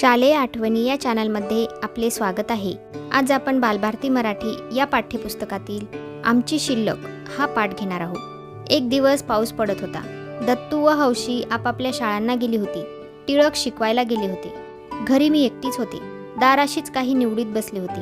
शालेय आठवणी या चॅनलमध्ये आपले स्वागत आहे. आज आपण बालभारती मराठी या पाठ्यपुस्तकातील आमची शिल्लक हा पाठ घेणार आहोत. एक दिवस पाऊस पडत होता. दत्तू व हौशी आपापल्या शाळांना गेली होती. टिळक शिकवायला गेले होते. घरी मी एकटीच होते. दाराशीच काही निवडीत बसले होते.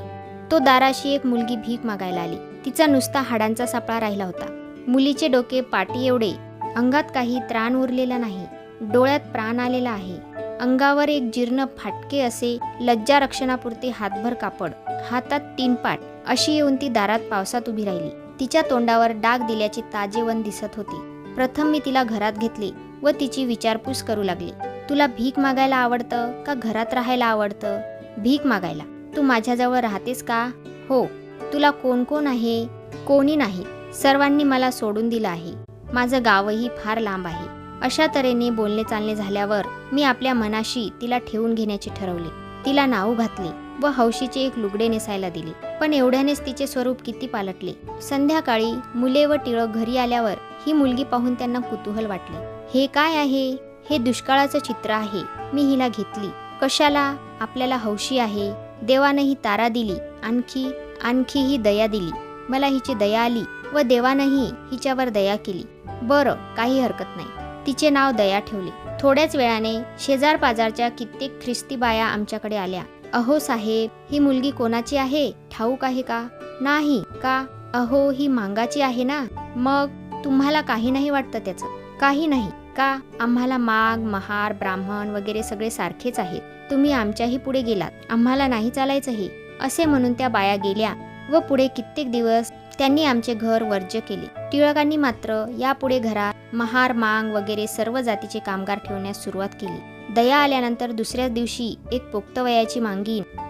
तो दाराशी एक मुलगी भीक मागायला आली. तिचा नुसता हाडांचा सापळा राहिला होता. मुलीचे डोके पाटी एवढे अंगात काही त्राण उरलेला नाही. डोळ्यात प्राण आलेला आहे. अंगावर एक जीर्ण फाटके असे लज्जा रक्षणापुरते हातभर कापड हातात तीन पाट अशी येऊन ती दारात पावसात उभी राहिली. तिच्या तोंडावर डाग दिल्याचे ताजेवन दिसत होते. प्रथम मी तिला घरात घेतले व तिची विचारपूस करू लागले. तुला भीक मागायला आवडतं का घरात राहायला आवडतं? भीक मागायला. तू माझ्याजवळ राहतेस का? हो. तुला कोण कोण आहे? कोणी नाही. सर्वांनी मला सोडून दिलं आहे. माझं गावही फार लांब आहे. अशा तऱ्हेने बोलणे चालणे झाल्यावर मी आपल्या मनाशी तिला ठेवून घेण्याचे ठरवले. तिला नाव घातले व हौशीचे एक लुगडे नेसायला दिले. पण एवढ्यानेच तिचे स्वरूप किती पालटले. संध्याकाळी मुले व टिळक घरी आल्यावर ही मुलगी पाहून त्यांना कुतूहल वाटले. हे काय आहे? हे दुष्काळाचं चित्र आहे. मी हिला घेतली. कशाला? आपल्याला हौशी आहे. देवानं ही तारा दिली. आणखी आणखी ही दया दिली. मला हिची दया आली व देवानंही हिच्यावर दया केली. बरं काही हरकत नाही. तिचे नाव दया ठेवले. थोड्याच वेळाने शेजार पाजारच्या कित्येक ख्रिस्ती बाया आमच्याकडे आल्या. अहो साहेब ही मुलगी कोणाची आहे? ठाऊक आहे का? नाही का? अहो ही मांगाची आहे ना? मग तुम्हाला काही नाही वाटतं त्याचं? काही नाही का? आम्हाला माग महार ब्राह्मण वगैरे सगळे सारखेच आहेत. तुम्ही आमच्याही पुढे गेलात. आम्हाला नाही चालायचं हे. असे म्हणून त्या बाया गेल्या. व पुढे कित्येक दिवस त्यांनी आमचे घर वर्ज्य केले. टिळकांनी मात्र यापुढे घरात महार मांग वगैरे सर्व जातीचे कामगार ठेवण्यास सुरुवात केली. दया आल्यानंतर दुसऱ्याच दिवशी एक पोक्त वयाची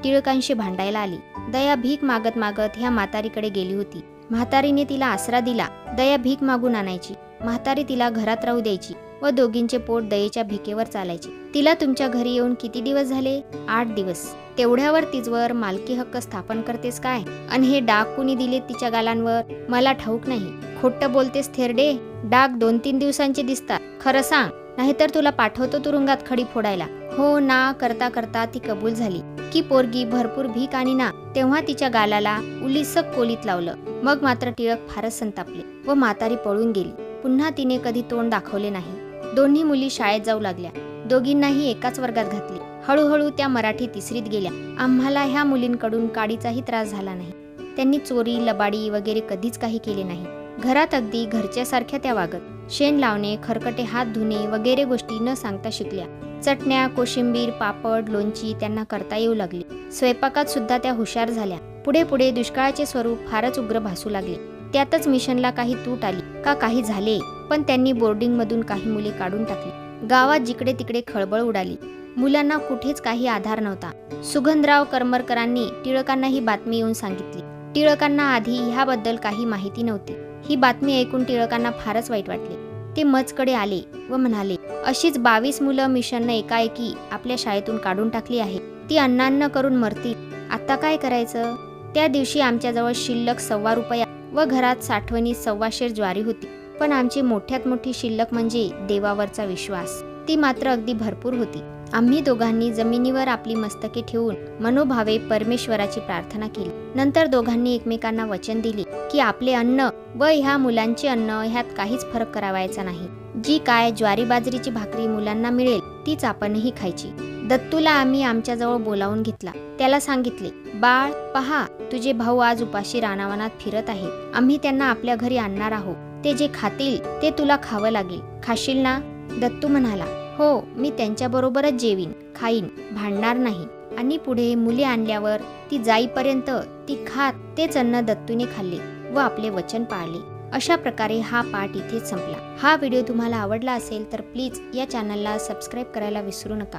टिळकांशी भांडायला आली. दया भीक मागत मागत ह्या म्हातारीकडे गेली होती. म्हातारीने तिला आसरा दिला. दया भीक मागून आणायची. म्हातारी तिला घरात राहू द्यायची. व दोघींचे पोट दयेच्या भिकेवर चालायचे. तिला तुमच्या घरी येऊन किती दिवस झाले? आठ दिवस. तेवढ्यावर तिजवर मालकी हक्क स्थापन करतेस काय? आणि हे डाग कुणी दिले तिच्या गालांवर? मला ठाऊक नाही. खोट्ट बोलतेस थेरडे डाग दोन तीन दिवसांचे दिसतात. खरं सांग. नाहीतर तुला पाठवतो तुरुंगात खडी फोडायला. हो ना करता करता ती कबूल झाली. की पोरगी भरपूर भीक आणि ना. तेव्हा तिच्या गालाला उलिसक कोलीत लावलं. मग मात्र टिळक फारच संतापले व म्हातारी पळून गेली. पुन्हा तिने कधी तोंड दाखवले नाही. दोन्ही मुली शाळेत जाऊ लागल्या. दोघींनाही एकाच वर्गात घातली. हळूहळू त्या मराठी तिसरीत गेल्या. आम्हाला ह्या मुलींकडून काडीचाही त्रास झाला नाही. त्यांनी चोरी लबाडी वगैरे कधीच काही केले नाही. घरात अगदी घरच्यासारख्या त्या वागत. शेण लावणे खरकटे हात धुणे वगैरे गोष्टी न सांगता शिकल्या. चटण्या कोशिंबीर पापड लोणची त्यांना करता येऊ लागली. स्वयंपाकात सुद्धा त्या हुशार झाल्या. पुढे पुढे दुष्काळाचे स्वरूप फारच उग्र भासू लागले. त्यातच मिशनला काही तूट आली. का काही झाले पण त्यांनी बोर्डिंगमधून काही मुले काढून टाकली. गावात जिकडे तिकडे खळबळ उडाली. मुलांना कुठेच काही आधार नव्हता. सुगंधराव करमरकरांनी टिळकांना ही बातमी येऊन सांगितली. टिळकांना आधी ह्याबद्दल काही माहिती नव्हती. ही बातमी ऐकून टिळकांना फारच वाईट वाटले. ते मजकडे आले व म्हणाले अशीच बावीस मुलं मिशननं एकाएकी आपल्या शाळेतून काढून टाकली आहे ती अन्नान्न करून मरतील. आता काय करायचं? त्या दिवशी आमच्याजवळ शिल्लक सव्वा रुपया व घरात साठवणी सव्वाशेर ज्वारी होती. पण आमची मोठ्यात मोठी शिल्लक म्हणजे देवावरचा विश्वास. ती मात्र अगदी भरपूर होती. आम्ही दोघांनी जमिनीवर आपली मस्तके ठेवून मनोभावे परमेश्वराची प्रार्थना केली. नंतर दोघांनी एकमेकांना वचन दिले की आपले अन्न व ह्या मुलांचे अन्न ह्यात काहीच फरक करावायचा नाही. जी काय ज्वारी बाजरीची भाकरी मुलांना मिळेल तीच आपणही खायची. दत्तूला आम्ही आमच्याजवळ बोलावून घेतला. त्याला सांगितले बाळ पहा तुझे भाऊ आज उपाशी रानावनात फिरत आहेत. आम्ही त्यांना आपल्या घरी आणणार आहोत. ते जे खातील ते तुला खावं लागेल. खाशील ना? दत्तू म्हणाला हो मी त्यांच्याबरोबरच जेवीन खाईन भांडणार नाही. आणि पुढे मुले आणल्यावर ती जाईपर्यंत ती खात तेच अन्न दत्तूने खाल्ले व आपले वचन पाळले. अशा प्रकारे हा पाठ इथेच संपला. हा व्हिडिओ तुम्हाला आवडला असेल तर प्लीज या चॅनलला सबस्क्राईब करायला विसरू नका.